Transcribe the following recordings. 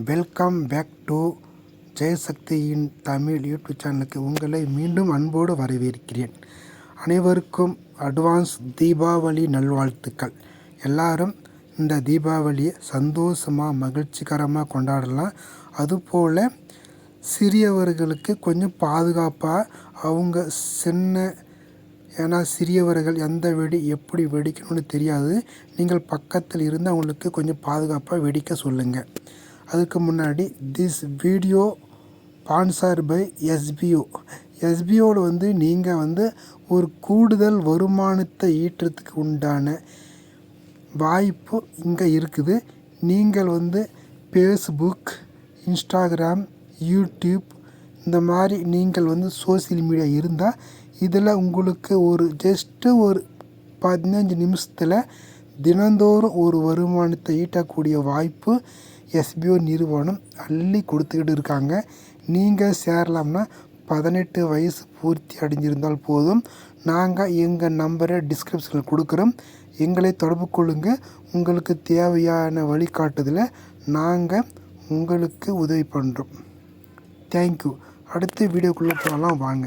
Welcome back to ஜெயசக்தியின் Tamil YouTube சேனலுக்கு உங்களை மீண்டும் அன்போடு வரவேற்கிறேன். அனைவருக்கும் அட்வான்ஸ் தீபாவளி நல்வாழ்த்துக்கள். எல்லாரும் இந்த தீபாவளியை சந்தோஷமாக மகிழ்ச்சிகரமாக கொண்டாடலாம். அதுபோல் சிறியவர்களுக்கு கொஞ்சம் பாதுகாப்பாக அவங்க சின்ன ஏன்னா சிறியவர்கள் எந்த வெடி எப்படி வெடிக்கணும்னு தெரியாது. நீங்கள் பக்கத்தில் இருந்து அவங்களுக்கு கொஞ்சம் பாதுகாப்பாக வெடிக்க சொல்லுங்கள் அதுக்கு முன்னாடி this video sponsor by SPO எஸ்பிஓவில் வந்து நீங்கள் வந்து ஒரு கூடுதல் வருமானத்தை ஈட்டுறதுக்கு உண்டான வாய்ப்பு இங்கே இருக்குது. நீங்கள் வந்து ஃபேஸ்புக் இன்ஸ்டாகிராம் யூடியூப் இந்த மாதிரி நீங்கள் வந்து சோசியல் மீடியா இருந்தால் இதில் உங்களுக்கு ஒரு ஜஸ்ட்டு ஒரு பதினஞ்சு நிமிஷத்தில் தினந்தோறும் ஒரு வருமானத்தை ஈட்டக்கூடிய வாய்ப்பு எஸ்பிஓ நிறுவனம் அள்ளி கொடுத்துக்கிட்டு இருக்காங்க. நீங்கள் சேரலாம்னா பதினெட்டு வயசு பூர்த்தி அடைஞ்சிருந்தால் போதும். நாங்கள் எங்கள் நம்பரை டிஸ்கிரிப்ஷனில் கொடுக்குறோம். எங்களை தொடர்பு கொள்ளுங்கள் உங்களுக்கு தேவையான வழிகாட்டுதலை நாங்கள் உங்களுக்கு உதவி பண்ணுறோம் தேங்க்யூ அடுத்த வீடியோக்குள்ளே போகலாம் வாங்க.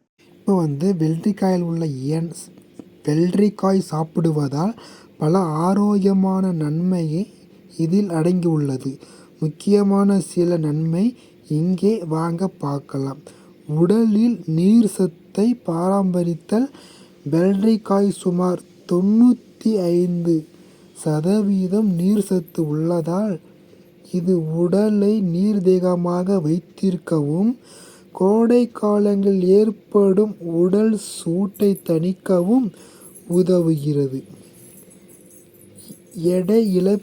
இப்போ வந்து வெள்ளரிக்காயில் உள்ள ஏன் வெள்ளரிக்காய் சாப்பிடுவதால் பல ஆரோக்கியமான நன்மையை இதில் அடங்கியுள்ளது. முக்கியமான சில நன்மை இங்கே வாங்க பார்க்கலாம். உடலில் நீர் சத்தை பராமரித்தல் வெள்ளரிக்காய் சுமார் தொண்ணூற்றி ஐந்து சதவீதம் நீர் சத்து உள்ளதால் இது உடலை நீர்தேகமாக வைத்திருக்கவும் கோடை காலங்களில் ஏற்படும் உடல் சூட்டை தணிக்கவும் உதவுகிறது. எடை இழப்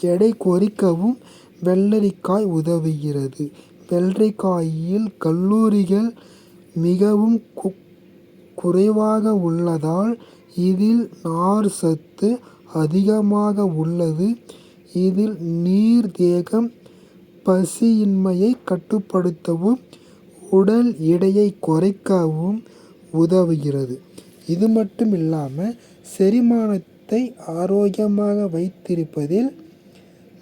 எடை குறைக்கவும் வெள்ளரிக்காய் உதவுகிறது. வெள்ளரிக்காயில் கல்லூரிகள் மிகவும் கு- குறைவாக உள்ளதால் இதில் நார் சத்து அதிகமாக உள்ளது. இதில் நீர் தேகம் பசியின்மையை கட்டுப்படுத்தவும் உடல் எடையை குறைக்கவும் உதவுகிறது. இது மட்டும் இல்லாமல் செரிமானத்தை ஆரோக்கியமாக வைத்திருப்பதில்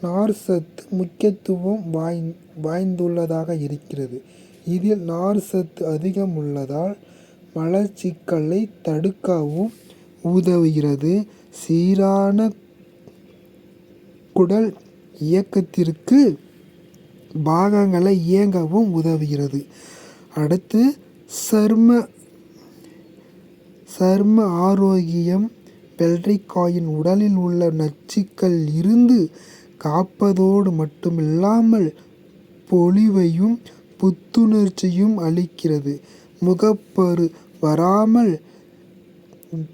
நார் சத்து முக்கியத்துவம் வாய் வாய்ந்துள்ளதாக இருக்கிறது. இதில் நார் சத்து அதிகம் உள்ளதால் மலச்சிக்கலை தடுக்கவும் உதவுகிறது. சீரான குடல் இயக்கத்திற்கு பாகங்களை இயங்கவும் உதவுகிறது. அடுத்து சர்ம சர்ம ஆரோக்கியம். வெள்ளரிக்காயின் உடலில் உள்ள நச்சுக்கள் இருந்து காப்பதோடு மட்டுமில்லாமல் பொலிவையும் புத்துணர்ச்சியும் அளிக்கிறது. முகப்பரு வராமல்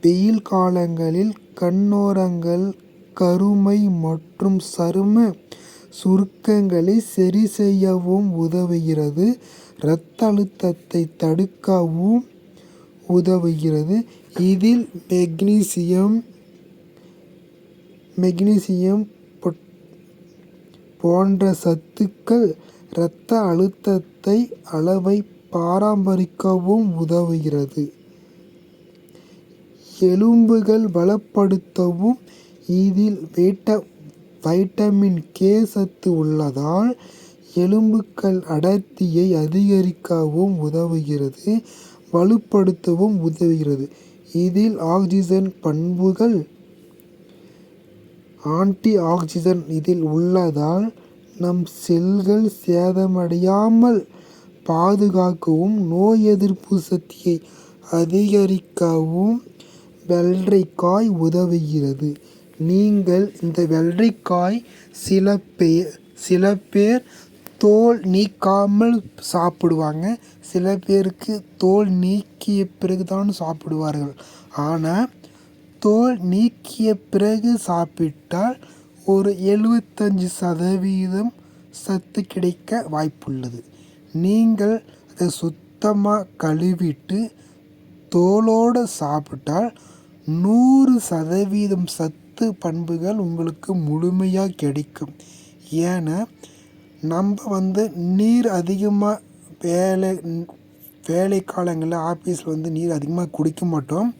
வெயில் காலங்களில் கண்ணோரங்கள் கருமை மற்றும் சரும சுருக்கங்களை சரி செய்யவும் உதவுகிறது. இரத்த அழுத்தத்தை தடுக்கவும் உதவுகிறது. இதில் மெக்னீசியம் மெக்னீசியம் போன்ற சத்துக்கள் இரத்த அழுத்தத்தை அளவை பராமரிக்கவும் உதவுகிறது. எலும்புகள் பலப்படுத்தவும் இதில் வேட்ட வைட்டமின் கே சத்து உள்ளதால் எலும்புகள் அடர்த்தியை அதிகரிக்கவும் உதவுகிறது வலுப்படுத்தவும் உதவுகிறது. இதில் ஆக்சிஜன் பண்புகள் ஆன்டி ஆக்சிஜன் இதில் உள்ளதால் நம் செல்கள் சேதமடையாமல் பாதுகாக்கவும் நோய் எதிர்ப்பு சக்தியை அதிகரிக்கவும் வெள்ளரிக்காய் உதவுகிறது. நீங்கள் இந்த வெள்ளரிக்காய் சில பேர் சில பேர் தோல் நீக்காமல் சாப்பிடுவாங்க. சில பேருக்கு தோல் நீக்கிய பிறகுதான் சாப்பிடுவார்கள். ஆனால் தோல் நீக்கிய பிறகு சாப்பிட்டால் ஒரு எழுபத்தஞ்சி சதவீதம் சத்து கிடைக்க வாய்ப்புள்ளது. நீங்கள் அதை சுத்தமாக கழுவிட்டு தோலோடு சாப்பிட்டால் நூறு சதவீதம் சத்து பண்புகள் உங்களுக்கு முழுமையாக கிடைக்கும். ஏன்னா நம்ம வந்து நீர் அதிகமாக வேலை வேலை காலங்களில் ஆஃபீஸில் வந்து நீர் அதிகமாக குடிக்க மாட்டோம்.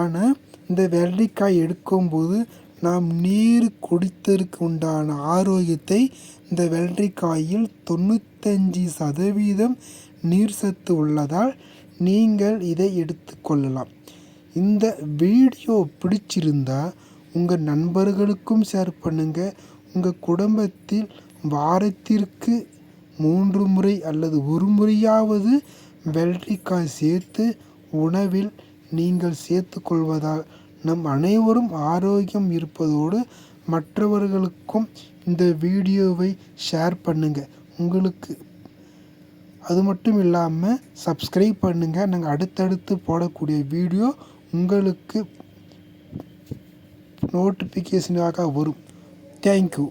ஆனால் இந்த வெள்ளரிக்காய் எடுக்கும்போது நாம் நீர் குடித்ததற்கு உண்டான ஆரோக்கியத்தை இந்த வெள்ளரிக்காயில் தொண்ணூத்தஞ்சு சதவீதம் நீர் சத்து உள்ளதால் நீங்கள் இதை எடுத்துக்கொள்ளலாம் இந்த வீடியோ பிடிச்சிருந்தால் உங்கள் நண்பர்களுக்கும் ஷேர் பண்ணுங்கள் உங்கள் குடும்பத்தில் வாரத்திற்கு மூன்று முறை அல்லது ஒரு முறையாவது வெள்ளரிக்காய் சேர்த்து உணவில் நீங்கள் சேர்த்துக்கொள்வதால் நம் அனைவரும் ஆரோக்கியம் இருப்பதோடு மற்றவர்களுக்கும் இந்த வீடியோவை ஷேர் பண்ணுங்கள் உங்களுக்கு அது மட்டும் இல்லாமல் சப்ஸ்கிரைப் பண்ணுங்கள் நாங்கள் அடுத்தடுத்து போடக்கூடிய வீடியோ உங்களுக்கு நோட்டிஃபிகேஷனாக வரும் தேங்க்யூ